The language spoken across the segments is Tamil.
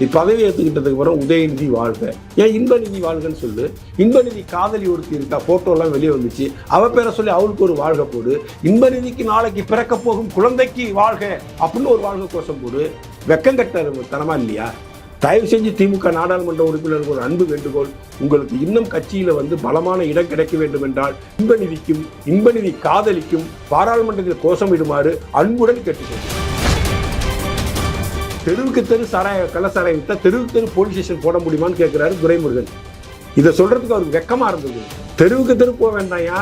நீ பதவி ஏற்றுக்கிட்டதுக்கு அப்புறம் உதயநிதி வாழ்க. ஏன் இன்பநிதி வாழ்கன்னு சொல்லு. இன்பநிதி காதலி ஒருத்தி இருக்கா ஃபோட்டோலாம் வெளியே வந்துச்சு. அவ பேரை சொல்லி அவளுக்கு ஒரு வாழ்க போடு. இன்பநிதிக்கு நாளைக்கு பிறக்க போகும் குழந்தைக்கு வாழ்க அப்படின்னு ஒரு வாழ்க கோஷம் போடு. வெக்கங்கட்ட தனமா இல்லையா? தயவு செஞ்சு திமுக நாடாளுமன்ற உறுப்பினருக்கு ஒரு அன்பு வேண்டுகோள். உங்களுக்கு இன்னும் கட்சியில் வந்து பலமான இடம் கிடைக்க வேண்டும் என்றால் இன்பநிதிக்கும் இன்பநிதி காதலிக்கும் பாராளுமன்றத்தில் கோஷமிடுமாறு அன்புடன் கேட்டுக்கொள்கிறேன். தெருவுக்கு தெரு சாராய கள்ளசாராயம் வித்தா தெருவுக்கு தெரு போலீஸ் ஸ்டேஷன் போட முடியுமான்னு கேட்குறாரு துரைமுருகன். இதை சொல்கிறதுக்கு அவருக்கு வெக்கமாக இருந்தது. தெருவுக்கு தெரு போக வேண்டாயா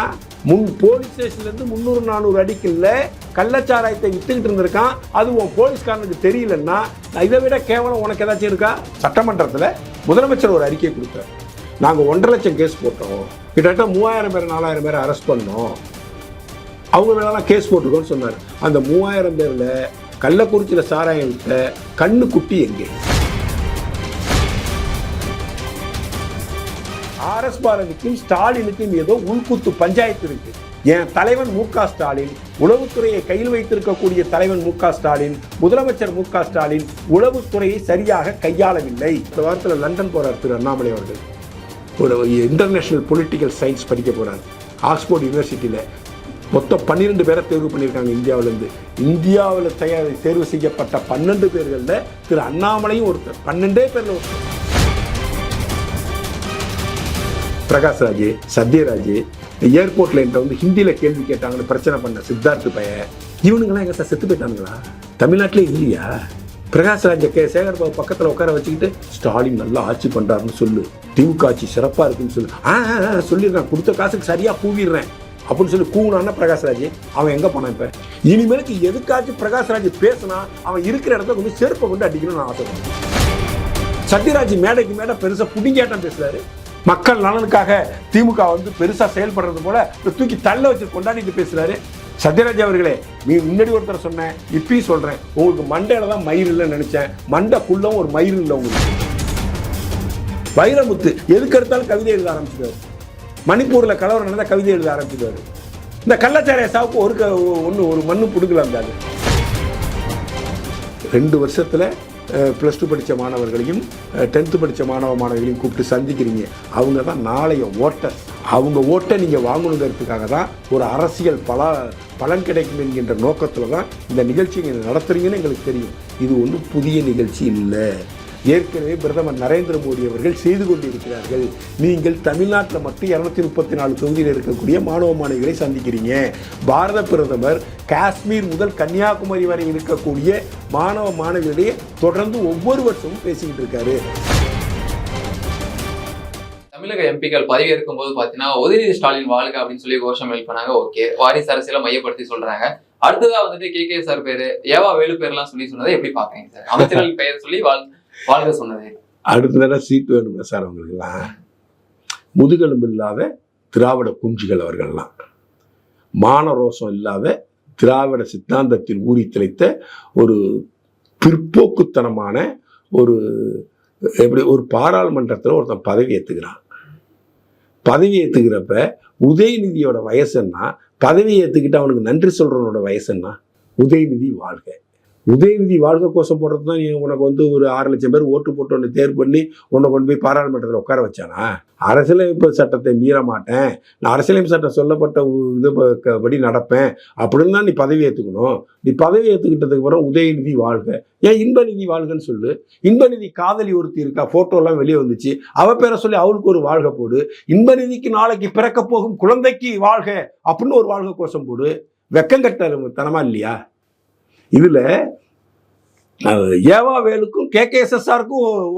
முன் போலீஸ் ஸ்டேஷன்லேருந்து முந்நூறு நானூறு அடிக்கல கள்ளச்சாராயத்தை வித்துக்கிட்டு இருந்திருக்கான். அது உன் போலீஸ்காரனுக்கு தெரியலன்னா இதை விட கேவலம் உனக்கு ஏதாச்சும் இருக்கா? சட்டமன்றத்தில் முதலமைச்சர் ஒரு அறிக்கை கொடுத்தார். நாங்கள் ஒன்றரை லட்சம் கேஸ் போட்டோம். கிட்டத்தட்ட மூவாயிரம் பேர் நாலாயிரம் பேர் அரெஸ்ட் பண்ணோம். அவங்க மேலாம் கேஸ் போட்டிருக்கோன்னு சொன்னார். அந்த மூவாயிரம் பேரில் கள்ளக்குறிச்சியில் சாராயம் விட்ட கண்ணு குட்டி எங்கே? ஆர்எஸ் பாரதிக்கும் ஸ்டாலினுக்கும் ஏதோ உள்குத்து பஞ்சாயத்து இருக்கு. என் தலைவன் மு க ஸ்டாலின் உளவுத்துறையை கையில் வைத்திருக்கக்கூடிய தலைவன் மு க ஸ்டாலின் முதலமைச்சர் மு க ஸ்டாலின் உளவுத்துறையை சரியாக கையாளவில்லை. இந்த வாரத்தில் லண்டன் போறார் திரு அண்ணாமலை அவர்கள். ஒரு இன்டர்நேஷனல் பொலிட்டிக்கல் சயின்ஸ் படிக்க போறார். ஆக்ஸ்போர்ட் யூனிவர்சிட்டியில் மொத்தம் பன்னிரெண்டு பேரை தேர்வு பண்ணியிருக்காங்க இந்தியாவிலேருந்து. இந்தியாவில் தயார் தேர்வு செய்யப்பட்ட பன்னெண்டு பேர்களில் திரு அண்ணாமலையும் ஒருத்தர். பன்னெண்டே பேரில் ஒருத்தர். பிரகாஷ்ராஜ் சத்யராஜ் ஏர்போர்ட்ல என்கிட்ட வந்து ஹிந்தியில் கேள்வி கேட்டாங்கன்னு பிரச்சனை பண்ண சித்தார்த் பையன். இவனுங்களாம் எங்க சார் செத்து போயிட்டானுங்களா? தமிழ்நாட்டிலே இல்லையா? பிரகாஷ்ராஜ கே. சேகர்பாபு பக்கத்துல உட்கார வச்சுக்கிட்டு ஸ்டாலின் நல்லா ஆட்சி பண்றாருன்னு சொல்லு. திமுக ஆட்சி சிறப்பா இருக்குன்னு சொல்லு. ஆ சொல்லிடுறேன். கொடுத்த காசுக்கு சரியா பூவிடுறேன். அப்படின்னு சொல்லி கூவுனான்னா பிரகாஷ்ராஜ் அவன் எங்க போனான் இப்போ? இனிமேலுக்கு எதுக்காச்சும் பிரகாஷ்ராஜ் பேசினா அவன் இருக்கிற இடத்துல கொஞ்சம் செருப்பை கொண்டு அடிக்கணும்னு நான் ஆசைப்படுறேன். சத்யராஜ் மேடைக்கு மேடை பெருசா புடிங்கேட்டம் பேசுறாரு. மக்கள் நலனுக்காக திமுக வந்து பெருசா செயல்படுறது போல தூக்கி தள்ள வச்சு கொண்டாடிட்டு பேசுறாரு. சத்யராஜ் அவர்களே நீ முன்னாடி ஒருத்தர் சொன்னேன் இப்பயும் சொல்றேன். உங்களுக்கு மண்டையில தான் மயிர் இல்லைன்னு நினைச்சேன். மண்டைக்குள்ளவும் ஒரு மயிர் இல்லை உங்களுக்கு. வைரமுத்து எதுக்கு எடுத்தாலும் கவிதை எழுத ஆரம்பிச்சிடுவாரு மணிப்பூரில் கலவரம் நடந்தா கவிதை எழுத ஆரம்பிச்சிடுவாரு. இந்த கள்ளச்சாராய சாவுக்கு ஒரு க- ஒன்று ஒரு மண்ணு பிடுக்கலாம் தாங்க ரெண்டு வருஷத்தில் ப்ளஸ் டூ படித்த மாணவர்களையும் டென்த்து படித்த மாணவ மாணவிகளையும் கூப்பிட்டு சந்திக்கிறீங்க. அவங்க தான் நாளைய ஓட்டர். அவங்க ஓட்டை நீங்கள் வாங்கணுங்கிறதுக்காக தான் ஒரு அரசியல் பல பலன் கிடைக்கும் என்கின்ற நோக்கத்தில் தான் இந்த நிகழ்ச்சியை நீங்கள் எங்களுக்கு தெரியும். இது ஒன்றும் புதிய நிகழ்ச்சி இல்லை. ஏற்கனவே பிரதமர் நரேந்திர மோடி அவர்கள் செய்து கொண்டிருக்கிறார்கள். நீங்கள் தமிழ்நாட்டில் மட்டும் இரநூத்தி முப்பத்தி நாலு தொகுதியில் இருக்கக்கூடிய மாணவ மாணவிகளை சந்திக்கிறீங்க. பாரத பிரதமர் காஷ்மீர் முதல் கன்னியாகுமரி வரை இருக்கக்கூடிய மாணவ மாணவிகளிடையே தொடர்ந்து ஒவ்வொரு வருஷமும் பேசிக்கிட்டு இருக்காரு. தமிழக எம்பிக்கள் பதவியேற்கும் போது பாத்தீங்கன்னா உதயநிதி ஸ்டாலின் வாழ்க அப்படின்னு சொல்லி கோஷம் எழுப்பினாங்க ஓகே. வாரிசு அரசியல மையப்படுத்தி சொல்றாங்க. அடுத்ததா வந்துட்டு கே கே சார் பேரு ஏவா வேலு பேர்லாம் சொல்லி சொன்னதை எப்படி பாக்குறீங்க சார்? அமைச்சர்கள் பெயர் சொல்லி வாழ் வாழ்க சொன்னது. அடுத்த தடவை சீட் வேணும்ல சார் அவங்களுக்குலாம் முதுகெலும்பு இல்லாத திராவிட குஞ்சுகள் அவர்கள்லாம். மானரோசம் இல்லாத திராவிட சித்தாந்தத்தில் ஊறி திளைத்த ஒரு பிற்போக்குத்தனமான ஒரு எப்படி ஒரு பாராளுமன்றத்தில் ஒருத்தன் பதவி ஏற்றுக்கிறான் பதவி ஏற்றுக்கிறப்ப உதயநிதியோட வயசுன்னா பதவி ஏற்றுக்கிட்டு அவனுக்கு நன்றி சொல்றவனோட வயசுன்னா உதயநிதி வாழ்க. உதயநிதி வாழ்க கோஷம் போடுறது தான் நீ உனக்கு வந்து ஒரு ஆறு லட்சம் பேர் ஓட்டு போட்டு ஒன்று தேர்வு பண்ணி உன்னை கொண்டு போய் பாராளுமன்றத்தில் உட்கார வச்சானா? அரசியலமைப்பு சட்டத்தை மீற மாட்டேன். நான் அரசியலமைப்பு சட்டம் சொல்லப்பட்ட உ- இது படி நடப்பேன். அப்படின்னு தான் நீ பதவி ஏற்றுக்கணும் நீ பதவி ஏற்றுக்கிட்டதுக்கு அப்புறம் உதயநிதி வாழ்க. ஏன் இன்பநிதி வாழ்கன்னு சொல்லு? இன்பநிதி காதலி ஒருத்தி இருக்கா? ஃபோட்டோலாம் வெளியே வந்துச்சு. அவ பேரை சொல்லி அவளுக்கு ஒரு வாழ்க போடு. இன்பநிதிக்கு நாளைக்கு பிறக்க போகும் குழந்தைக்கு வாழ்க அப்படின்னு ஒரு வாழ்க கோஷம் போடு வெக்கங்கட்ட தனமா இல்லையா? இதில் ஏவா வேலுக்கும் கே கே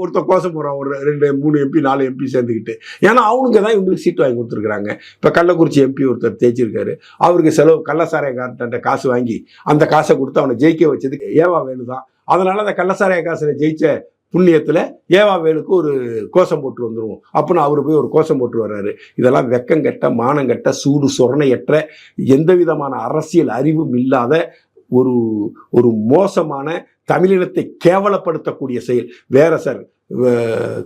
ஒருத்தர் கோஷம் போறான் ஒரு ரெண்டு மூணு எம்பி நாலு எம்பி சேர்ந்துக்கிட்டு ஏன்னா அவனுக்கு தான் இவங்களுக்கு சீட் வாங்கி கொடுத்துருக்குறாங்க. இப்போ கள்ளக்குறிச்சி எம்பி ஒருத்தர் தேய்ச்சிருக்காரு அவருக்கு செலவு கள்ளசாராயக்காரர்கிட்ட காசு வாங்கி அந்த காசை கொடுத்து அவனை ஜெயிக்க வச்சது ஏவா வேலு தான். அதனால் அந்த கள்ளசாராய காசில் ஜெயித்த புண்ணியத்தில் ஏவா வேலுக்கு ஒரு கோஷம் போட்டு வந்துருவோம். அப்புடின்னு அவர் போய் ஒரு கோஷம் போட்டு வர்றாரு. இதெல்லாம் வெக்கங்கெட்ட மானங்கெட்ட சூடு சொரணையற்ற எந்த விதமான அரசியல் அறிவும் இல்லாத ஒரு ஒரு மோசமான தமிழினத்தை கேவலப்படுத்தக்கூடிய செயல். வேற சார்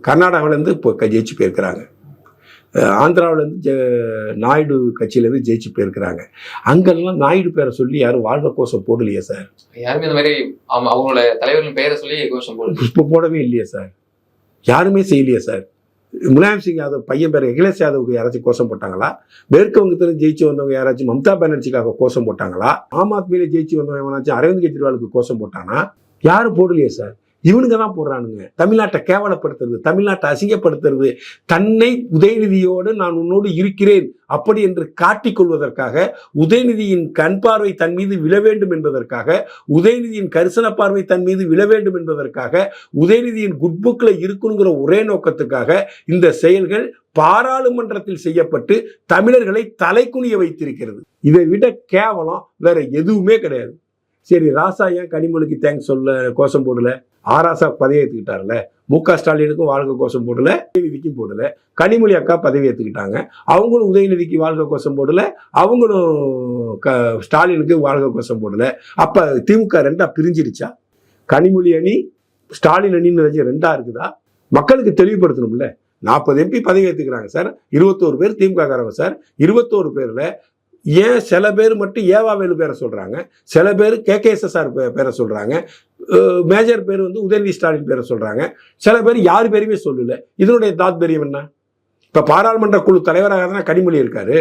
கர்நாடகாவிலேருந்து இப்போ ஜெயிச்சு போயிருக்கிறாங்க. ஆந்திராவிலேருந்து ஜெ நாயுடு கட்சியிலேருந்து ஜெயிச்சு போயிருக்கிறாங்க. அங்கெல்லாம் நாயுடு பேரை சொல்லி யாரும் வாழ்க கோஷம் போடலையே சார். யாருமே இந்த மாதிரி அவங்க- அவங்களோட தலைவர்களின் பெயரை சொல்லி கோஷம் இப்போ போடவே இல்லையே சார். யாருமே செய்யலையே சார். முலாயம் சிங் யாதவ் பையன் பேர் அகிலேஷ் யாதவுக்கு யாராச்சும் கோஷம் போட்டாங்களா? மேற்கு வங்கத்தில் ஜெயிச்சு வந்தவங்க யாராச்சும் மம்தா பானர்ஜிக்காக கோஷம் போட்டாங்களா? ஆம் ஆத்மியில ஜெயிச்சு வந்தவங்க எவனாச்சும் அரவிந்த் கெஜ்ரிவாலுக்கு கோஷம் போட்டானா? யாரும் போடலையே சார். இவனுங்க தான் போடுறானுங்க. தமிழ்நாட்டை கேவலப்படுத்துறது தமிழ்நாட்டை அசிங்கப்படுத்துறது. தன்னை உதயநிதியோடு நான் உன்னோடு இருக்கிறேன். அப்படி என்று காட்டிக்கொள்வதற்காக உதயநிதியின் கண் பார்வை தன் மீது விழ வேண்டும் என்பதற்காக உதயநிதியின் கரிசன பார்வை தன் மீது விழ வேண்டும் என்பதற்காக உதயநிதியின் குட் இருக்கணுங்கிற ஒரே நோக்கத்துக்காக இந்த செயல்கள் பாராளுமன்றத்தில் செய்யப்பட்டு தமிழர்களை தலைக்குனிய வைத்திருக்கிறது. இதை விட கேவலம் வேற எதுவுமே கிடையாது. சரி ராசா ஏன் கனிமொழிக்கு தேங்க்ஸ் சொல்ல கோஷம் போடல? ஆராசா பதவி ஏற்றுக்கிட்டார்ல மு க ஸ்டாலினுக்கும் வாழ்க கோஷம் போடல உதயநிதிக்கும் போடல. கனிமொழி அக்கா பதவி ஏற்றுக்கிட்டாங்க அவங்களும் உதயநிதிக்கு வாழ்க கோஷம் போடல அவங்களும் க ஸ்டாலினுக்கு வாழ்க கோஷம் போடல. அப்போ திமுக ரெண்டா பிரிஞ்சிருச்சா? கனிமொழி அணி ஸ்டாலின் அணின்னு நினைச்சு ரெண்டா இருக்குதா? மக்களுக்கு தெளிவுபடுத்தணும்ல. நாற்பது எம்பி பதவி ஏற்றுக்கிறாங்க சார். இருபத்தோரு பேர் திமுக காரங்க சார். இருபத்தோரு பேரில் ஏன் சில பேர் மட்டும் ஏவாவேலு பேரை சொல்கிறாங்க சில பேர் கே பேரை சொல்கிறாங்க மேஜர் பேர் வந்து உதயநிதி ஸ்டாலின் பேரை சொல்கிறாங்க சில பேர் யார் பேருமே சொல்லல. இதனுடைய தாத்பரியம் என்ன? இப்போ பாராளுமன்ற குழு தலைவராக தானே கனிமொழி இருக்காரு.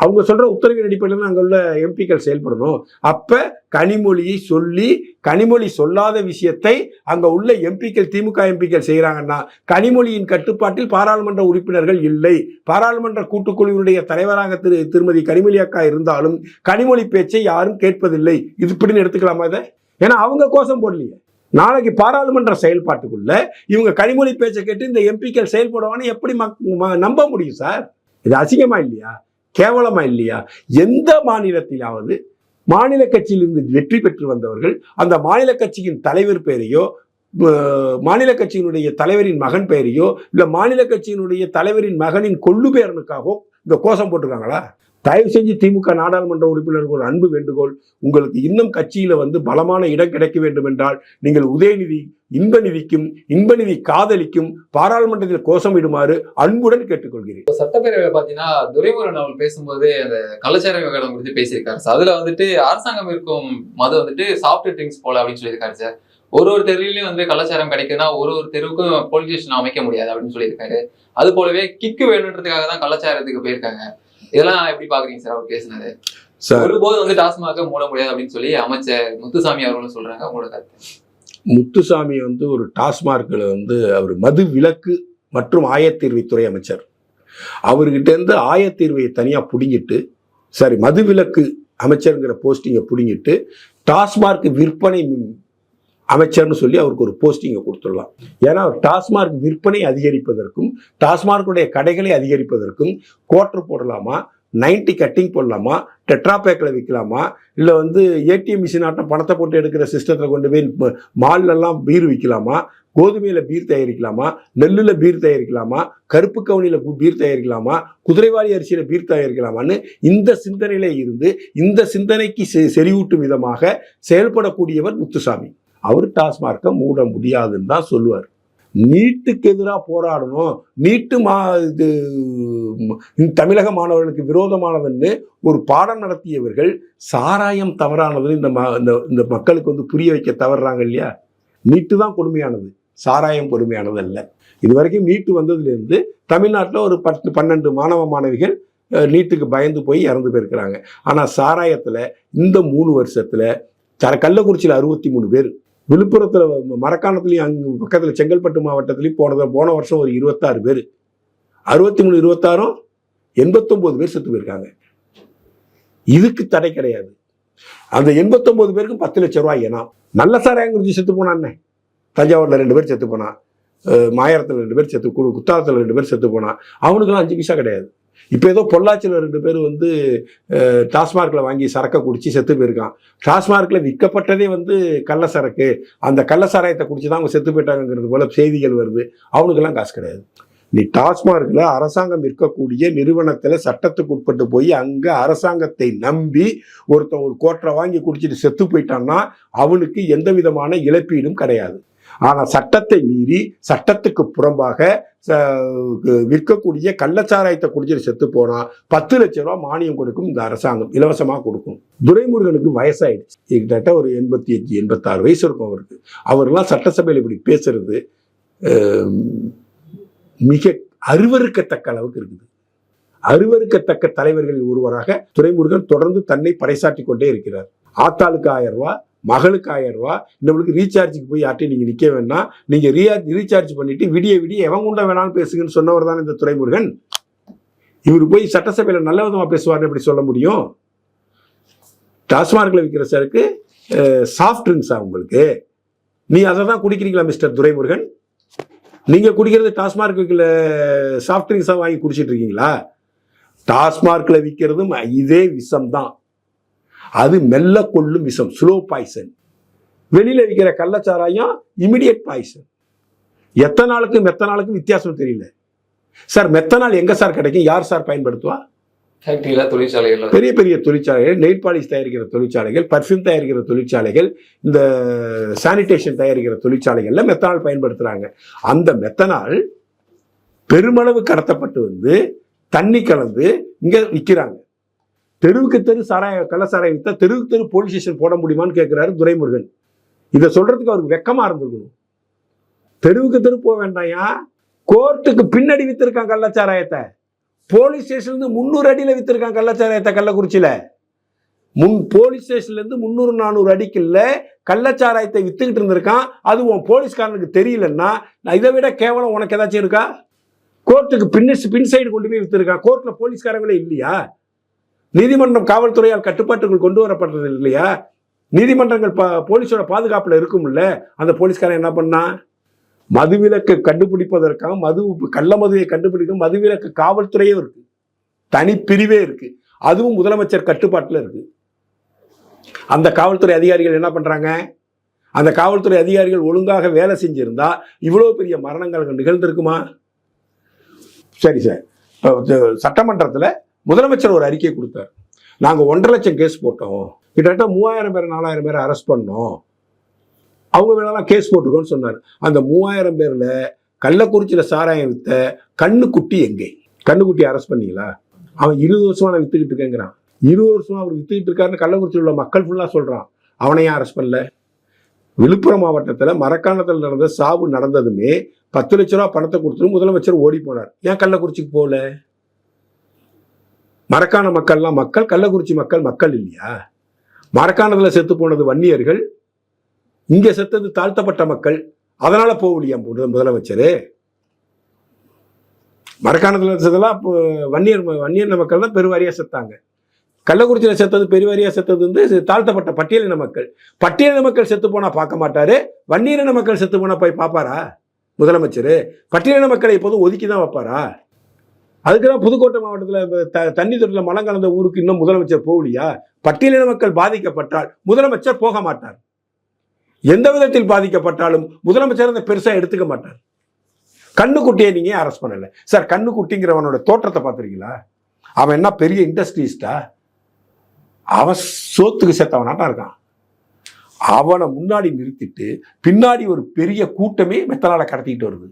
அவங்க சொல்ற உத்தரவின் அடிப்படையில் அங்கே உள்ள எம்பிக்கள் செயல்படணும். அப்ப கனிமொழியை சொல்லி கனிமொழி சொல்லாத விஷயத்தை அங்க உள்ள எம்பிக்கள் திமுக எம்பிக்கள் செய்கிறாங்கன்னா கனிமொழியின் கட்டுப்பாட்டில் பாராளுமன்ற உறுப்பினர்கள் இல்லை. பாராளுமன்ற கூட்டுக்குழுவினுடைய தலைவராக திரு திருமதி கனிமொழி அக்கா இருந்தாலும் கனிமொழி பேச்சை யாரும் கேட்பதில்லை. இது இப்படின்னு எடுத்துக்கலாமா இதை? ஏன்னா அவங்க கோஷம் போடலையே. நாளைக்கு பாராளுமன்ற செயல்பாட்டுக்குள்ள இவங்க கனிமொழி பேச்சை கேட்டு இந்த எம்பிக்கள் செயல்படுவான்னு எப்படி ம- நம்ப முடியும் சார்? இது அசிங்கமா இல்லையா? கேவலமா இல்லையா? எந்த மாநிலத்திலாவது மாநில கட்சியிலிருந்து வெற்றி பெற்று வந்தவர்கள் அந்த மாநில கட்சியின் தலைவர் பெயரையோ மாநில கட்சியினுடைய தலைவரின் மகன் பெயரையோ இல்லை மாநில கட்சியினுடைய தலைவரின் மகனின் கொள்ளு பேரனுக்காகவோ இந்த கோஷம் போட்டிருக்காங்களா? தயவு செஞ்சு திமுக நாடாளுமன்ற உறுப்பினருக்கு ஒரு அன்பு வேண்டுகோள் உங்களுக்கு இன்னும் கட்சியில வந்து பலமான இடம் கிடைக்க வேண்டும் என்றால் நீங்கள் உதயநிதி இன்பநிதிக்கும் இன்பநிதி காதலிக்கும் பாராளுமன்றத்தில் கோஷமிடுமாறு அன்புடன் கேட்டுக்கொள்கிறேன். இப்போ சட்டப்பேரவையில பாத்தீங்கன்னா துரைமுருகன் அவர் பேசும்போது அந்த கலாச்சார விவகாரம் குறித்து பேசியிருக்காரு சார். அதுல வந்துட்டு அரசாங்கம் இருக்கும் மது வந்துட்டு சாஃப்ட் ட்ரிங்க்ஸ் போல அப்படின்னு சொல்லியிருக்காரு சார். ஒரு ஒரு தெருவிலையும் வந்து கலாச்சாரம் கிடைக்குதுன்னா ஒரு ஒரு தெருவுக்கும் போலீஸ் ஸ்டேஷன் அமைக்க முடியாது அப்படின்னு சொல்லியிருக்காரு. அது போலவே கிக்கு வேணுன்றதுக்காக தான் கலாச்சாரத்துக்கு போயிருக்காங்க. இதெல்லாம் எப்படி பாக்குறீங்க சார் அவர் பேசுனது? ஒருபோது வந்து டாஸ்மாக மூட முடியாது அப்படின்னு சொல்லி அமைச்சர் முத்துசாமி அவர்களும் சொல்றாங்க. உங்களோட கருத்து? முத்துசாமி வந்து ஒரு டாஸ்மார்க்கில் வந்து அவர் மது விலக்கு மற்றும் ஆயத்தீர்வைத்துறை அமைச்சர். அவர்கிட்ட இருந்து ஆயத்தீர்வையை தனியாக பிடுங்கிட்டு சாரி மது விலக்கு அமைச்சருங்கிற போஸ்டிங்கை பிடுங்கிட்டு டாஸ்மார்க் விற்பனை அமைச்சர்னு சொல்லி அவருக்கு ஒரு போஸ்டிங்கை கொடுத்துடலாம். ஏன்னா அவர் டாஸ்மார்க் விற்பனை அதிகரிப்பதற்கும் டாஸ்மார்க்குடைய கடைகளை அதிகரிப்பதற்கும் கோட்டர் போடலாமா? நைன்டி கட்டிங் போடலாமா? டெட்ராபேக்கில் விற்கலாமா? இல்லை வந்து ஏடிஎம் மிஷின் ஆட்டம் பணத்தை போட்டு எடுக்கிற சிஸ்டத்தில் கொண்டு போய் மால்லெல்லாம் பீர் விற்கலாமா? கோதுமையில் பீர் தயாரிக்கலாமா? நெல்லில் பீர் தயாரிக்கலாமா? கருப்பு கவுனியில் பீர் தயாரிக்கலாமா? குதிரைவாளி அரிசியில் பீர் தயாரிக்கலாமான்னு இந்த சிந்தனையில் இருந்து இந்த சிந்தனைக்கு செ- செறிவூட்டும் விதமாக செயல்படக்கூடியவர் முத்துசாமி. அவர் டாஸ்மார்க்கை மூட முடியாதுன்னு தான் சொல்லுவார். நீட்டுக்கு எதிராக போராடணும். நீட்டு மா இது தமிழக மாணவர்களுக்கு விரோதமானதுன்னு ஒரு பாடம் நடத்தியவர்கள் சாராயம் தவறானதுன்னு இந்த ம இந்த இந்த மக்களுக்கு வந்து புரிய வைக்க தவறுறாங்க இல்லையா? நீட்டு தான் கொடுமையானது. சாராயம் கொடுமையானது அல்ல. இது வரைக்கும் நீட்டு வந்ததுலேருந்து தமிழ்நாட்டில் ஒரு பத்து பன்னெண்டு மாணவ மாணவிகள் நீட்டுக்கு பயந்து போய் இறந்து போயிருக்கிறாங்க. ஆனால் சாராயத்தில் இந்த மூணு வருஷத்தில் கள்ளக்குறிச்சியில் அறுபத்தி மூணு பேர். விழுப்புரத்தில் மரக்காணத்துலேயும் அங்கே பக்கத்தில் செங்கல்பட்டு மாவட்டத்துலேயும் போனத போன வருஷம் ஒரு இருபத்தாறு பேர். அறுபத்தி மூணு இருபத்தாறும் எண்பத்தொம்போது பேர் செத்து போயிருக்காங்க. இதுக்கு தடை கிடையாது. அந்த எண்பத்தொம்போது பேருக்கும் பத்து லட்சம் ரூபாய் ஏனா நல்ல சாராயம் குடிச்சு செத்து போனான்னு தஞ்சாவூரில் ரெண்டு பேர் செத்து போனான் மாயரத்தில் ரெண்டு பேர் செத்து கு- குத்தாலத்தில் ரெண்டு பேர் செத்து போனான் அவனுக்கெல்லாம் அஞ்சு பைசா கிடையாது. இப்போ ஏதோ பொள்ளாச்சியில் ரெண்டு பேர் வந்து டாஸ்மார்க்கில் வாங்கி சரக்கை குடித்து செத்து போயிருக்கான். டாஸ்மார்க்கில் விற்கப்பட்டதே வந்து கள்ள சரக்கு. அந்த கள்ள சாராயத்தை குடிச்சு தான் அவங்க செத்து போயிட்டாங்கிறது போல செய்திகள் வருது. அவனுக்கெல்லாம் காசு கிடையாது. நீ டாஸ்மார்க்கில் அரசாங்கம் இருக்கக்கூடிய நிறுவனத்தில் சட்டத்துக்கு உட்பட்டு போய் அங்கே அரசாங்கத்தை நம்பி ஒருத்தன் ஒரு கோட்டரை வாங்கி குடிச்சிட்டு செத்து போயிட்டான்னா அவனுக்கு எந்த விதமான இழப்பீடும் கிடையாது. ஆனால் சட்டத்தை மீறி சட்டத்துக்கு புறம்பாக ச- விற்கக்கூடிய கள்ளச்சாராயத்தை குடிச்சிட்டு செத்து போனால் பத்து லட்சம் ரூபா மானியம் கொடுக்கும் இந்த அரசாங்கம் இலவசமாக கொடுக்கும். துரைமுருகனுக்கு வயசாயிடுச்சு. கிட்டத்தட்ட ஒரு எண்பத்தி அஞ்சு எண்பத்தாறு வயசு இருக்கும் அவருக்கு. அவர்லாம் சட்டசபையில் இப்படி பேசுறது மிக அருவறுக்கத்தக்க அளவுக்கு இருக்குது. அருவறுக்கத்தக்க தலைவர்களில் ஒருவராக துரைமுருகன் தொடர்ந்து தன்னை பறைசாற்றி கொண்டே இருக்கிறார். ஆத்தாளுக்கு ஆயிரம் ரூபாய் மகளுக்கு ஆயிரம் ரூபா நம்மளுக்கு ரீசார்ஜுக்கு போய் யார்ட்டையும் நீங்கள் நிற்க வேணாம் நீங்கள் ரீசார்ஜ் ரீசார்ஜ் பண்ணிவிட்டு விடிய விடிய எவன் உண்டா வேணாலும் பேசுங்கன்னு சொன்னவர் தான் இந்த துறைமுருகன்? இவர் போய் சட்டசபையில் நல்ல விதமாக பேசுவார்னு எப்படி சொல்ல முடியும்? டாஸ்மார்க்கில் விற்கிற சருக்கு சாஃப்ட் ட்ரிங்க்ஸா உங்களுக்கு. நீ அதை தான் குடிக்கிறீங்களா மிஸ்டர் துரைமுருகன்? நீங்கள் குடிக்கிறது டாஸ்மார்க் விற்கல சாஃப்ட் ட்ரிங்க்ஸாக வாங்கி குடிச்சிட்டு இருக்கீங்களா? டாஸ்மார்க்கில் விற்கிறதும் இதே விஷம் தான் அது மெல்ல கொள்ளும் விஷம் ஸ்லோ பாய்சன் வெளியில விற்கிற கள்ளச்சாராயம் இமிடியட் பாய்சன் எத்தனாலுக்கும் மெத்தனாலுக்கும் வித்தியாசம் தெரியல. சார் மெத்தனால் எங்க சார் கிடைக்கும்? யார் சார் பயன்படுத்துவா? ஃபேக்டரியில தொழிற்சாலைகள்ல. பெரிய பெரிய தொழிற்சாலைகள் நெயில் பாலிஷ் தயாரிக்கிற தொழிற்சாலைகள் பர்ஃப்யூம் தயாரிக்கிற தொழிற்சாலைகள் இந்த சானிடேஷன் தயாரிக்கிற தொழிற்சாலைகள்ல மெத்தனால் பயன்படுத்துறாங்க. அந்த மெத்தனால் பெருமளவு கடத்தப்பட்டு வந்து தண்ணி கலந்து இங்க விற்கிறாங்க தெருவுக்கு தெரு சாராய கள்ள சாராயம் வித்தா தெருவுக்கு தெரு போலீஸ் ஸ்டேஷன் போட முடியுமான்னு கேட்குறாரு துரைமுருகன். இதை சொல்றதுக்கு அவருக்கு வெக்கமா இருந்திருக்கணும். தெருவுக்கு தெரு போக வேண்டாம்யா. கோர்ட்டுக்கு பின்னாடி வித்திருக்கான் கள்ளச்சாராயத்தை போலீஸ் ஸ்டேஷன்லேருந்து முந்நூறு அடியில் வித்திருக்கான் கள்ளச்சாராயத்தை கள்ளக்குறிச்சியில். முன் போலீஸ் ஸ்டேஷன்லேருந்து முந்நூறு நானூறு அடிக்குள்ள கள்ளச்சாராயத்தை வித்துக்கிட்டு இருந்திருக்கான். அது உன் போலீஸ்காரனுக்கு தெரியலன்னா நான் இதை விட கேவலம் உனக்கு ஏதாச்சும் இருக்கா? கோர்ட்டுக்கு பின் பின் சைடு கொண்டு போய் விற்றுருக்கான் கோர்ட்டில் போலீஸ்காரங்களே இல்லையா? நீதிமன்றம் காவல்துறையால் கட்டுப்பாட்டுக்குள் கொண்டு வரப்படுறது இல்லையா? நீதிமன்றங்கள் பா- போலீஸோட பாதுகாப்புல இருக்கும்ல? அந்த போலீஸ்காரன் என்ன பண்ணா? மதுவிலக்கு கண்டுபிடிப்பதற்காக மது கள்ள மதுவை கண்டுபிடிக்க மதுவிலக்கு காவல்துறையும் இருக்கு. தனிப்பிரிவே இருக்கு. அதுவும் முதலமைச்சர் கட்டுப்பாட்டுல இருக்கு. அந்த காவல்துறை அதிகாரிகள் என்ன பண்றாங்க? அந்த காவல்துறை அதிகாரிகள் ஒழுங்காக வேலை செஞ்சிருந்தா இவ்வளோ பெரிய மரணங்கள் நிகழ்ந்திருக்குமா? சரி சார். சட்டமன்றத்தில் முதலமைச்சர் ஒரு அறிக்கை கொடுத்தார். நாங்கள் ஒன்றரை லட்சம் கேஸ் போட்டோம். கிட்டத்தட்ட மூவாயிரம் பேர் நாலாயிரம் பேர் அரெஸ்ட் பண்ணோம். அவங்க வேணாலும் கேஸ் போட்டிருக்கோன்னு சொன்னார். அந்த மூவாயிரம் பேரில் கள்ளக்குறிச்சியில் சாராயம் வித்த கண்ணுக்குட்டி எங்கே? கண்ணுக்குட்டி அரெஸ்ட் பண்ணீங்களா? அவன் இருபது வருஷமாக நான் வித்துக்கிட்டு இருக்கேங்கிறான். இருபது வருஷமாக அவர் வித்துக்கிட்டு இருக்காருன்னு கள்ளக்குறிச்சியில் உள்ள மக்கள் ஃபுல்லாக சொல்கிறான் அவனை ஏன் அரெஸ்ட் பண்ணல. விழுப்புரம் மாவட்டத்தில் மரக்காணத்தில் நடந்த சாவு நடந்ததுமே பத்து லட்ச ரூபா பணத்தை கொடுத்துட்டு முதலமைச்சர் ஓடி போனார். ஏன் கள்ளக்குறிச்சிக்கு போகல? மரக்கான மக்கள்லாம் மக்கள் கள்ளக்குறிச்சி மக்கள் மக்கள் இல்லையா? மரக்கானதில் செத்து போனது வன்னியர்கள் இங்கே செத்தது தாழ்த்தப்பட்ட மக்கள் அதனால போகலையா முத- முதலமைச்சர்? மரக்கானத்தில் செத்ததெல்லாம் இப்போ வன்னியர் வன்னியர் மக்கள் தான் பெருவாரியாக செத்தாங்க. கள்ளக்குறிச்சியில் செத்தது பெருவாரியாக செத்தது வந்து தாழ்த்தப்பட்ட பட்டியலின மக்கள். பட்டியலின மக்கள் செத்து போனால் பார்க்க மாட்டாரு வன்னியரின மக்கள் செத்து போனால் போய் பார்ப்பாரா? முதலமைச்சர் பட்டியலின மக்களை எப்போதும் ஒதுக்கி தான் வைப்பாரா? அதுக்கு தான் புதுக்கோட்டை மாவட்டத்தில் த தண்ணி தொட்டில் மலம் கலந்த ஊருக்கு இன்னும் முதலமைச்சர் போகலையா? பட்டியலின மக்கள் பாதிக்கப்பட்டால் முதலமைச்சர் போக மாட்டார். எந்த விதத்தில் பாதிக்கப்பட்டாலும் முதலமைச்சர் அதை பெருசாக எடுத்துக்க மாட்டார். கண்ணுக்குட்டியை நீங்கள் அரெஸ்ட் பண்ணலை? சார் கண்ணுக்குட்டிங்கிறவனோட தோற்றத்தை பார்த்துருக்கீங்களா? அவன் என்ன பெரிய இண்டஸ்ட்ரீஸ்டா அவன் சோத்துக்கு சேர்த்தவனாட்டா இருக்கான். அவனை முன்னாடி நிறுத்திட்டு பின்னாடி ஒரு பெரிய கூட்டமே மெத்தனால கடத்திக்கிட்டு வருது.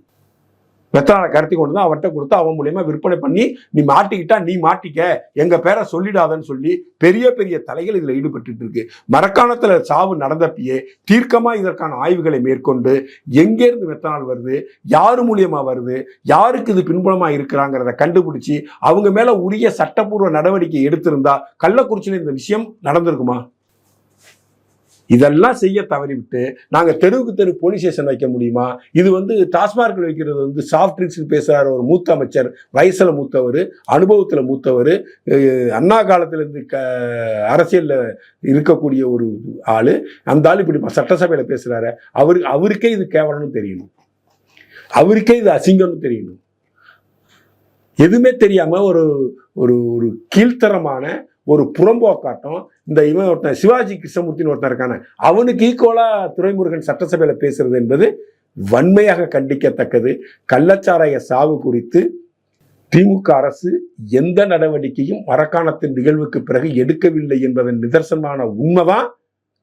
மெத்தனால கருத்தி கொண்டு தான் அவர்கிட்ட கொடுத்து அவன் மூலியமா விற்பனை பண்ணி நீ மாட்டிக்கிட்டா நீ மாட்டிக்க எங்க பேரை சொல்லிடாதன்னு சொல்லி பெரிய பெரிய தலைகள் இதுல ஈடுபட்டு இருக்கு. மரக்காணத்துல சாவு நடந்தப்பயே தீர்க்கமா இதற்கான ஆய்வுகளை மேற்கொண்டு எங்கேருந்து மெத்தனால் வருது யாரு மூலியமா வருது யாருக்கு இது பின்புலமா இருக்கிறாங்கிறத கண்டுபிடிச்சு அவங்க மேல உரிய சட்டப்பூர்வ நடவடிக்கை எடுத்திருந்தா கள்ளக்குறிச்சியில் இந்த விஷயம் நடந்திருக்குமா? இதெல்லாம் செய்ய தவறிவிட்டு நாங்கள் தெருவுக்கு தெரு போலீஸ் ஸ்டேஷன் வைக்க முடியுமா? இது வந்து டாஸ்மார்க்கில் வைக்கிறது வந்து சாஃப்ட் ட்ரிங்க்ஸ் பேசுகிறார் ஒரு மூத்த அமைச்சர். வயசில் மூத்தவர் அனுபவத்தில் மூத்தவர் அண்ணா காலத்துல இருந்து க அரசியலில் இருக்கக்கூடிய ஒரு ஆள். அந்த ஆள் இப்படி சட்டசபையில் பேசுகிறாரு அவரு அவருக்கே இது கேவலம்னு தெரியணும். அவருக்கே இது அசிங்கம்னு தெரியணும். எதுவுமே தெரியாமல் ஒரு ஒரு ஒரு கீழ்த்தரமான ஒரு புறம்போக்காட்டம் இந்த இவன் ஒருத்தன் சிவாஜி கிருஷ்ணமூர்த்தின்னு ஒருத்தன் இருக்கானே அவனுக்கு ஈக்குவலாக துரைமுருகன் சட்டசபையில் பேசுறது என்பது வன்மையாக கண்டிக்கத்தக்கது. கள்ளச்சாராய சாவு குறித்து திமுக அரசு எந்த நடவடிக்கையும் மரக்காணத்தின் நிகழ்வுக்கு பிறகு எடுக்கவில்லை என்பதன் நிதர்சனமான உண்மைதான்.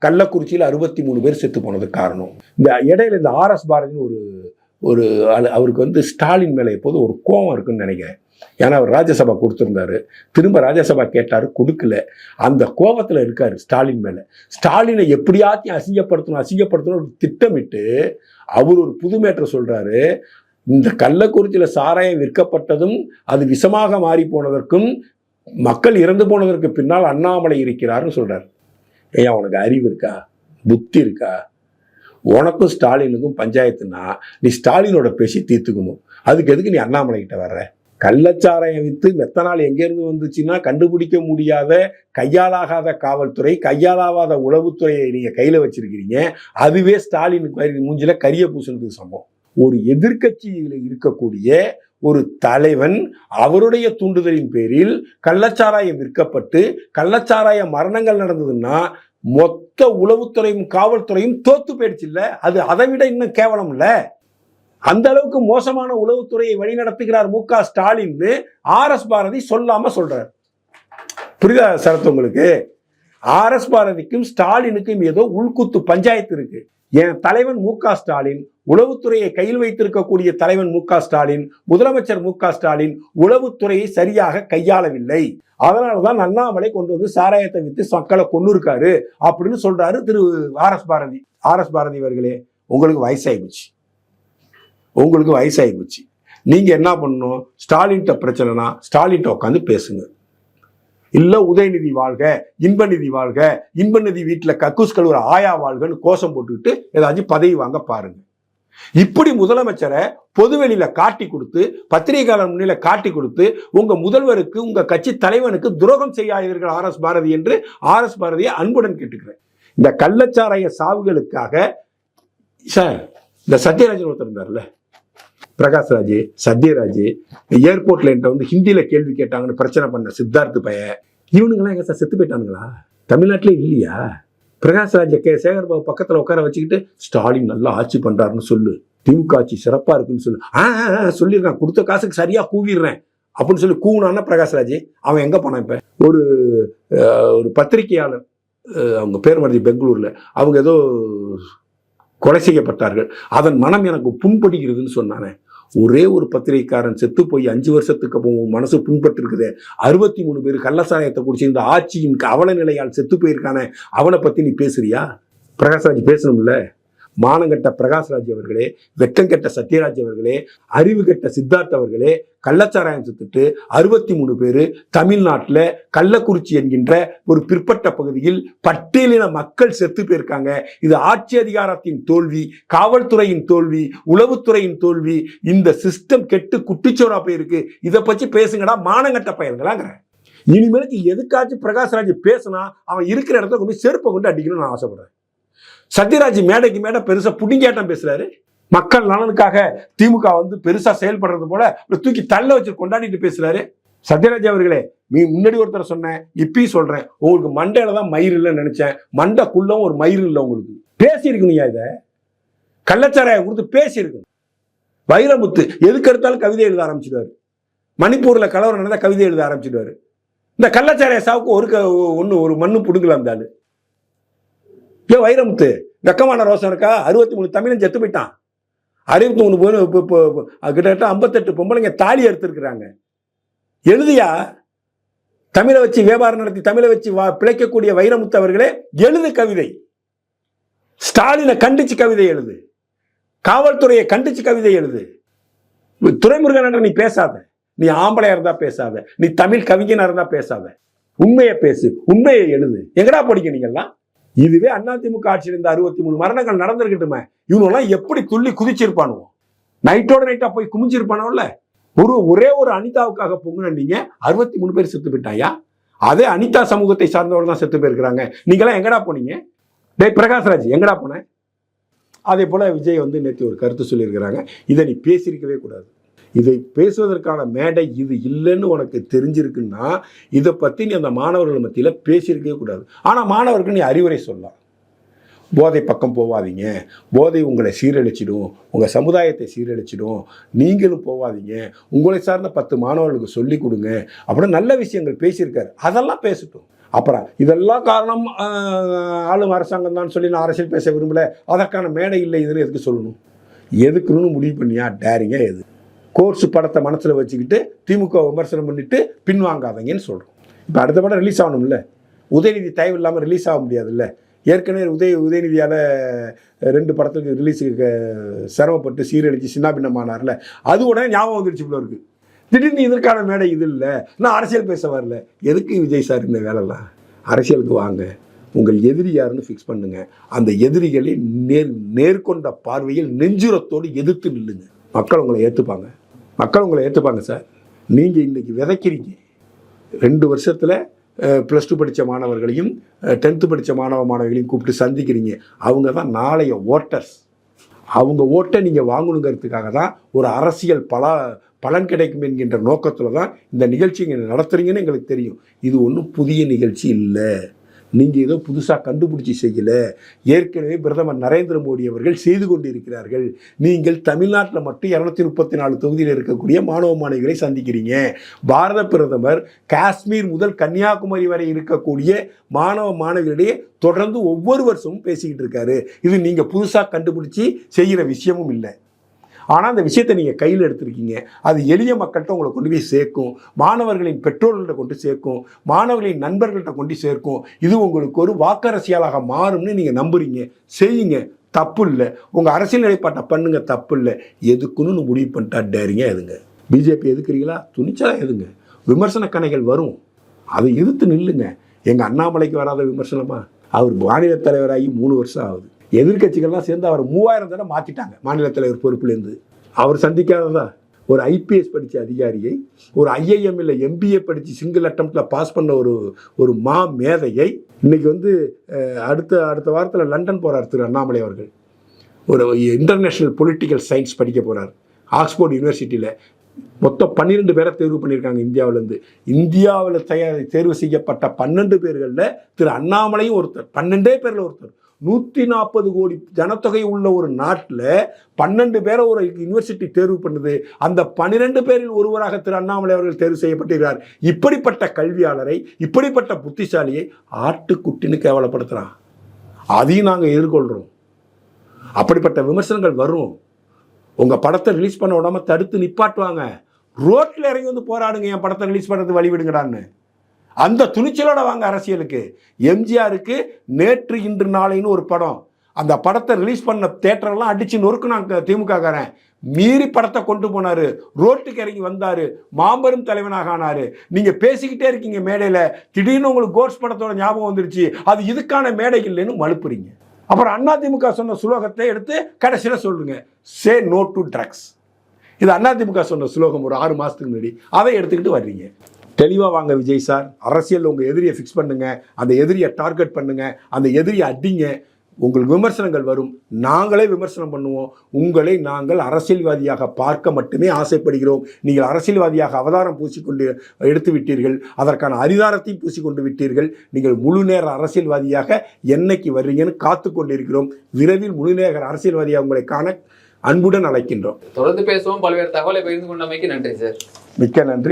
கள்ளக்குறிச்சியில் அறுபத்தி மூணு பேர் செத்து போனதுக்கு காரணம். இந்த இடையில இந்த ஆர்எஸ் பாரதின்னு ஒரு ஒரு அவருக்கு வந்து ஸ்டாலின் மேலே எப்போதும் ஒரு கோவம் இருக்குன்னு நினைக்கிறேன். ஏன்னா அவர் ராஜ்யசபா கொடுத்துருந்தாரு. திரும்ப ராஜ்யசபா கேட்டார் கொடுக்கல. அந்த கோபத்தில் இருக்கார் ஸ்டாலின் மேலே. ஸ்டாலினை எப்படியாச்சும் அசிங்கப்படுத்தணும் அசிங்கப்படுத்தணும் ஒரு திட்டமிட்டு அவர் ஒரு புதுமேற்ற சொல்கிறாரு இந்த கள்ளக்குறிச்சியில் சாராயம் விற்கப்பட்டதும் அது விஷமாக மாறி போனதற்கும் மக்கள் இறந்து போனதற்கு பின்னால் அண்ணாமலை இருக்கிறாருன்னு சொல்கிறார் ஏன் உனக்கு அறிவு இருக்கா? புத்தி இருக்கா? உனக்கும் ஸ்டாலினுக்கும் பஞ்சாயத்துனா நீ ஸ்டாலினோட பேசி தீர்த்துக்கணும். அதுக்கு எதுக்கு நீ அண்ணாமலை கிட்ட வர்ற? கள்ளச்சாராயம் வித்து மெத்தனால் எங்கேருந்து வந்துச்சுன்னா கண்டுபிடிக்க முடியாத கையாலாகாத காவல்துறை கையாலாகாத உளவுத்துறையை நீங்கள் கையில் வச்சிருக்கிறீங்க. அதுவே ஸ்டாலினுக்கு மாதிரி மூஞ்சில கரிய பூசணுக்கு சம்பவம். ஒரு எதிர்க்கட்சியில் இருக்கக்கூடிய ஒரு தலைவன் அவருடைய தூண்டுதலின் பேரில் கள்ளச்சாராயம் விற்கப்பட்டு கள்ளச்சாராய மரணங்கள் நடந்ததுன்னா மொத்த உளவுத்துறையும் காவல்துறையும் தோத்து போயிடுச்சு இல்லை? அது அதை விட இன்னும் கேவலம் இல்லை அந்த அளவுக்கு மோசமான உளவுத்துறையை வழிநடத்துகிறார் மு க ஸ்டாலின் ஆர் எஸ் பாரதி சொல்லாம சொல்றார். புரியுதா சரத் உங்களுக்கு? ஆர் எஸ் பாரதிக்கும் ஸ்டாலினுக்கும் ஏதோ உள்குத்து பஞ்சாயத்து இருக்கு. என் தலைவன் மு க ஸ்டாலின் உளவுத்துறையை கையில் வைத்திருக்கக்கூடிய தலைவன் மு க ஸ்டாலின் முதலமைச்சர் மு க ஸ்டாலின் உளவுத்துறையை சரியாக கையாளவில்லை. அதனாலதான் அண்ணாமலை கொண்டு வந்து சாராயத்தை வித்து மக்களை கொண்டு இருக்காரு அப்படின்னு சொல்றாரு திரு R S Bharathi. R S Bharathi அவர்களே உங்களுக்கு வயசாயிடுச்சு உங்களுக்கு வயசாகி போச்சு நீங்கள் என்ன பண்ணணும்? ஸ்டாலின்கிட்ட பிரச்சனைனா ஸ்டாலின்கிட்ட உட்காந்து பேசுங்க. இல்லை உதயநிதி வாழ்க இன்பநிதி வாழ்க இன்பநிதி வீட்டில் கக்கூஸ் கழுவுற ஆயா வாழ்கன்னு கோஷம் போட்டுக்கிட்டு ஏதாச்சும் பதவி வாங்க பாருங்க. இப்படி முதலமைச்சரை பொதுவெளியில காட்டி கொடுத்து பத்திரிகையாளர் முன்னில காட்டி கொடுத்து உங்க முதல்வருக்கு உங்க கட்சி தலைவனுக்கு துரோகம் செய்யாதீர்கள் ஆர் எஸ் பாரதி என்று ஆர் எஸ் பாரதியை அன்புடன் கேட்டுக்கிறேன். இந்த கள்ளச்சாராய சாவுகளுக்காக சார் இந்த சத்யராஜன் ஒருத்தர் இருந்தார்ல? பிரகாஷ்ராஜ் சத்யராஜ் ஏர்போர்ட்ல என்கிட்ட வந்து ஹிந்தியில கேள்வி கேட்டாங்கன்னு பிரச்சனை பண்ண சித்தார்த்து பைய. இவனுங்களாம் எங்க சார் செத்து போயிட்டானுங்களா? தமிழ்நாட்டிலே இல்லையா? பிரகாஷ்ராஜ் கே. சேகர்பாபு பக்கத்தில் உட்கார வச்சுக்கிட்டு ஸ்டாலின் நல்லா ஆட்சி பண்ணுறாருன்னு சொல்லு. திமுக ஆட்சி சிறப்பாக இருக்குன்னு சொல்லு. ஆ ஆ, சொல்லிடுறேன். கொடுத்த காசுக்கு சரியாக கூவிடுறேன். அப்படின்னு சொல்லி கூவுனான்னா பிரகாஷ்ராஜ் அவன் எங்கே போனான் இப்போ? ஒரு ஒரு பத்திரிகையாளர் அவங்க பேர் மருதி பெங்களூரில் அவங்க ஏதோ கொலை செய்யப்பட்டார்கள். அதன் மனம் எனக்கு புண்படுகிறதுன்னு சொன்னானே. ஒரே ஒரு பத்திரிகைக்காரன் செத்து போய் அஞ்சு வருஷத்துக்கு அப்புறம் மனசு புண்பட்டிருக்குது. அறுபத்தி மூணு பேர் கள்ளசாயத்தை குடிச்சு இந்த ஆட்சியின் அவல நிலையால் செத்து போயிருக்கானே. அவனை பத்தி நீ பேசுறியா? பிரகாஷ்ராஜ் பேசணும்ல. மானங்கட்ட பிரகாஷ்ராஜ் அவர்களே வெட்டங்கெட்ட சத்யராஜ் அவர்களே அறிவு கெட்ட சித்தார்த் அவர்களே கள்ளச்சாராயம் சுத்துட்டு அறுபத்தி மூணு பேர் தமிழ்நாட்டில் கள்ளக்குறிச்சி என்கின்ற ஒரு பிற்பட்ட பகுதியில் பட்டியலின மக்கள் செத்து போயிருக்காங்க. இது ஆட்சி அதிகாரத்தின் தோல்வி காவல்துறையின் தோல்வி உளவுத்துறையின் தோல்வி இந்த சிஸ்டம் கெட்டு குட்டிச்சோரா போயிருக்கு. இதை பற்றி பேசுங்கடா மானங்கட்ட பயல்களாங்கிற. இனிமேலுக்கு எதுக்காச்சும் பிரகாஷ்ராஜ் பேசினா அவன் இருக்கிற இடத்துல கொண்டு போய் செருப்பை கொண்டு அடிக்கணும்னு நான் ஆசைப்படுறேன். சத்யராஜ் மேடைக்கு மேடை பெருசா புடிங்கேட்டம் பேசுறாரு. மக்கள் நலனுக்காக திமுக வந்து பெருசா செயல்படுறது போல தூக்கி தள்ள வச்சு கொண்டாடிட்டு பேசுறாரு. சத்யராஜ் அவர்களே நீ முன்னாடி ஒருத்தர் சொன்னேன் இப்பயும் சொல்றேன். உங்களுக்கு மண்டையில தான் மயிர் இல்லைன்னு நினைச்சேன். மண்டைக்குள்ளவும் ஒரு மயிர் இல்லை உங்களுக்கு. பேசியிருக்கணும்யா இதை. கள்ளச்சாராய கொடுத்து பேசியிருக்கணும். வைரமுத்து எதுக்கு எடுத்தாலும் கவிதை எழுத ஆரம்பிச்சிடுவாரு. மணிப்பூர்ல கலவரம் நடந்தால் கவிதை எழுத ஆரம்பிச்சிடுவாரு. இந்த கள்ளச்சாராய சாவுக்கு ஒரு க ஒன்று ஒரு மண்ணு பிடுங்கலாம் இருந்தாலும் ஏ வைரமுத்து? வெக்கமான ரோசம் இருக்கா? அறுபத்தி மூணு தமிழன் செத்து போயிட்டான். அறுபத்தி மூணு பொண்ணு இப்போ கிட்டத்தட்ட ஐம்பத்தெட்டு பொம்பளைங்க தாலி எடுத்திருக்கிறாங்க. எழுதியா? தமிழை வச்சு வியாபாரம் நடத்தி தமிழை வச்சு வா பிழைக்கக்கூடிய வைரமுத்து அவர்களே எழுது கவிதை. ஸ்டாலினை கண்டிச்சு கவிதை எழுது. காவல்துறையை கண்டிச்சு கவிதை எழுது. துறைமுருகன் நீ பேசாத. நீ ஆம்பளையா இருந்தா பேசாத. நீ தமிழ் கவிஞனா இருந்தா பேசாத. உண்மையை பேசு உண்மையை எழுது. எங்கடா படிக்க நீங்கெல்லாம்? இதுவே அதிமுக ஆட்சியில் இந்த அறுபத்தி மூணு மரணங்கள் நடந்திருக்கட்டுமே. இவனெல்லாம் எப்படி துள்ளி குதிச்சிருப்பானுவோ. நைட்டோட நைட்டா போய் குமிஞ்சிருப்பானோல்ல. ஒரு ஒரே ஒரு அனிதாவுக்காக பொங்குனீங்க அறுபத்தி மூணு பேர் செத்து போயிட்டாயா? அதே அனிதா சமூகத்தை சார்ந்தவர்கள் தான் செத்து போயிருக்கிறாங்க. நீங்களாம் எங்கடா போனீங்க? டே பிரகாஷ்ராஜ் எங்கடா போன? அதே போல விஜய் வந்து நேற்று ஒரு கருத்து சொல்லியிருக்கிறாங்க. இதை நீ பேசியிருக்கவே கூடாது. இதை பேசுவதற்கான மேடை இது இல்லைன்னு உனக்கு தெரிஞ்சிருக்குன்னா இதை பற்றி நீ அந்த மாணவர்கள் மத்தியில் பேசியிருக்கவே கூடாது. ஆனால் மாணவருக்கு நீ அறிவுரை சொல்லலாம். போதை பக்கம் போகாதீங்க போதை உங்களை சீரழிச்சிடும். உங்கள் சமுதாயத்தை சீரழிச்சிடும். நீங்களும் போகாதீங்க உங்களை சார்ந்த பத்து மாணவர்களுக்கு சொல்லி கொடுங்க. அப்படின்னு நல்ல விஷயங்கள் பேசியிருக்காரு. அதெல்லாம் பேசட்டும். அப்புறம் இதெல்லாம் காரணம் ஆளும் அரசாங்கம் தான் சொல்லி நான் அரசியல் பேச விரும்பலை. அதற்கான மேடை இல்லை இதுன்னு எதுக்கு சொல்லணும்? எதுக்குன்னு முடிவு பண்ணியா? டேரிங்க எது? கோர்ஸ் படத்தை மனசில் வச்சுக்கிட்டு திமுக விமர்சனம் பண்ணிட்டு பின்வாங்காதீங்கன்னு சொல்கிறோம் இப்போ அடுத்த படம் ரிலீஸ் ஆகணும்ல. உதயநிதி தயவு இல்லாமல் ரிலீஸ் ஆக முடியாதுல்ல. ஏற்கனவே உதய உதயநிதியால் ரெண்டு படத்துக்கு ரிலீஸுக்கு சிரமப்பட்டு சீரழிச்சு சின்னாபின்னமானார்ல அது உடனே ஞாபகம் வந்துருச்சு இவ்வளோ இருக்குது திடீர்னு இதற்கான மேடை இது இல்லை. நான் அரசியல் பேச வரல. எதுக்கு விஜய் சார் இந்த வேலைலாம்? அரசியலுக்கு வாங்க. உங்கள் எதிரி யாருன்னு ஃபிக்ஸ் பண்ணுங்க. அந்த எதிரிகளை நேர் நேர்கொண்ட பார்வையில் நெஞ்சுரத்தோடு எதிர்த்து நில்லுங்க. மக்கள் உங்களை ஏற்றுப்பாங்க மக்கள் உங்களை ஏற்றுப்பாங்க சார். நீங்கள் இன்றைக்கி விதைக்கிறீங்க. ரெண்டு வருஷத்தில் ப்ளஸ் டூ படித்த மாணவர்களையும் டென்த்து படித்த மாணவ மாணவிகளையும் கூப்பிட்டு சந்திக்கிறீங்க. அவங்க தான் நாளைய ஓட்டர்ஸ் அவங்க ஓட்டை நீங்கள் வாங்கணுங்கிறதுக்காக தான் ஒரு அரசியல் பல பலன் கிடைக்கும் என்கின்ற நோக்கத்தில் தான் இந்த நிகழ்ச்சி இங்கே நடத்துறீங்கன்னு எங்களுக்கு தெரியும். இது ஒன்றும் புதிய நிகழ்ச்சி இல்லை. நீங்கள் ஏதோ புதுசாக கண்டுபிடிச்சி செய்யலை. ஏற்கனவே பிரதமர் நரேந்திர மோடி அவர்கள் செய்து கொண்டிருக்கிறார்கள். நீங்கள் தமிழ்நாட்டில் மட்டும் இரநூத்தி முப்பத்தி நாலு தொகுதியில் இருக்கக்கூடிய மாணவ மாணவிகளை சந்திக்கிறீங்க. பாரத பிரதமர் காஷ்மீர் முதல் கன்னியாகுமரி வரை இருக்கக்கூடிய மாணவ மாணவிகளிடையே தொடர்ந்து ஒவ்வொரு வருஷமும் பேசிக்கிட்டு இருக்காரு. இது நீங்கள் புதுசாக கண்டுபிடிச்சி செய்கிற விஷயமும் இல்லை. ஆனால் அந்த விஷயத்தை நீங்கள் கையில் எடுத்திருக்கீங்க. அது எளிய மக்கள்கிட்ட உங்களை கொண்டு போய் சேர்க்கும். மாணவர்களின் பெற்றோர்கள்ட்ட கொண்டு சேர்க்கும். மாணவர்களின் நண்பர்கள்ட்ட கொண்டு சேர்க்கும். இது உங்களுக்கு ஒரு வாக்கரசியலாக மாறும்னு நீங்கள் நம்புறீங்க. செய்யுங்க. தப்பு இல்லை. உங்கள் அரசியல் நிலைப்பாட்டை பண்ணுங்க. தப்பு இல்லை. எதுக்குன்னு முடிவு பண்ணிட்டா டேரிங்க எதுங்க பிஜேபி எதுக்குறீங்களா? துணிச்சலாக எதுங்க விமர்சன கணைகள் வரும். அதை எதிர்த்து நில்லுங்க. எங்கள் அண்ணாமலைக்கு வராத விமர்சனமா? அவர் மாநில தலைவராகி மூணு வருஷம் ஆகுது. எதிர்க்கட்சிகள்லாம் சேர்ந்து அவர் மூவாயிரம் தடவை மாற்றிட்டாங்க மாநில தலைவர் பொறுப்புலேருந்து. அவர் சந்திக்காததா? ஒரு ஐபிஎஸ் படித்த அதிகாரியை ஒரு ஐஐஎம் இல்லை எம்பிஏ படித்து சிங்கிள் அட்டம்ப்டில் பாஸ் பண்ண ஒரு ஒரு மா மேதையை இன்றைக்கி வந்து அடுத்த அடுத்த வாரத்தில் லண்டன் போகிறார் திரு அண்ணாமலை அவர்கள். ஒரு இன்டர்நேஷ்னல் பொலிட்டிக்கல் சயின்ஸ் படிக்க போகிறார் ஆக்ஸ்போர்ட் யூனிவர்சிட்டியில். மொத்தம் பன்னிரெண்டு பேரை தேர்வு பண்ணியிருக்காங்க இந்தியாவிலேருந்து. இந்தியாவில் தயார் தேர்வு செய்யப்பட்ட பன்னெண்டு பேர்களில் திரு அண்ணாமலையும் ஒருத்தர். பன்னெண்டே பேரில் ஒருத்தர். நூற்றி நாற்பது கோடி ஜனத்தொகை உள்ள ஒரு நாட்டில் பன்னெண்டு பேரை ஒரு யூனிவர்சிட்டி தேர்வு பண்ணுது. அந்த பன்னிரெண்டு பேரில் ஒருவராக திரு அண்ணாமலை அவர்கள் தேர்வு செய்யப்பட்டிருக்கிறார். இப்படிப்பட்ட கல்வியாளரை இப்படிப்பட்ட புத்திசாலியை ஆட்டுக்குட்டின்னு கேவலப்படுத்துகிறான் அதையும் நாங்கள் எதிர்கொள்கிறோம் அப்படிப்பட்ட விமர்சனங்கள் வரும். உங்கள் படத்தை ரிலீஸ் பண்ண விடாம தடுத்து நிப்பாட்டுவாங்க. ரோட்டில் இறங்கி வந்து போராடுங்க. என் படத்தை ரிலீஸ் பண்ணுறது வழிவிடுங்கடான்னு அந்த துணிச்சலோட வாங்க அரசியலுக்கு. எம்ஜிஆருக்கு நேற்று இன்று நாளைன்னு ஒரு படம். அந்த படத்தை ரிலீஸ் பண்ண தேட்டரெல்லாம் அடிச்சு நொறுக்குனாங்க திமுககாரன். மீறி படத்தை கொண்டு போனார். ரோட்டுக்கு இறங்கி வந்தார். மாபெரும் தலைவனாக ஆனாரு. நீங்கள் பேசிக்கிட்டே இருக்கீங்க மேடையில். திடீர்னு உங்களுக்கு கோட்ஸ் படத்தோட ஞாபகம் வந்துருச்சு. அது இதுக்கான மேடை இல்லைன்னு மழுப்புறீங்க. அப்புறம் அதிமுக சொன்ன சுலோகத்தை எடுத்து கடைசியில் சொல்லுங்க. சே நோ டு ட்ரக்ஸ் இது அதிமுக சொன்ன சுலோகம் ஒரு ஆறு மாதத்துக்கு முன்னாடி. அதை எடுத்துக்கிட்டு வர்றீங்க. தெளிவாக வாங்க விஜய் சார். அரசியல் உங்கள் எதிரியை ஃபிக்ஸ் பண்ணுங்க. அந்த எதிரியை டார்கெட் பண்ணுங்க. அந்த எதிரியை அடிங்க. உங்களுக்கு விமர்சனங்கள் வரும். நாங்களே விமர்சனம் பண்ணுவோம். உங்களை நாங்கள் அரசியல்வாதியாக பார்க்க மட்டுமே ஆசைப்படுகிறோம். நீங்கள் அரசியல்வாதியாக அவதாரம் பூசிக்கொண்டு எடுத்து விட்டீர்கள். அதற்கான அரிதாரத்தையும் பூசிக்கொண்டு விட்டீர்கள். நீங்கள் முழு நேர அரசியல்வாதியாக என்னைக்கு வர்றீங்கன்னு காத்து கொண்டிருக்கிறோம். விரைவில் முழு நேர அரசியல்வாதியாக உங்களை காண அன்புடன் அழைக்கின்றோம். தொடர்ந்து பேசுவோம். பல்வேறு தகவலை பகிர்ந்து கொண்டமைக்கு நன்றி சார். மிக்க நன்றி.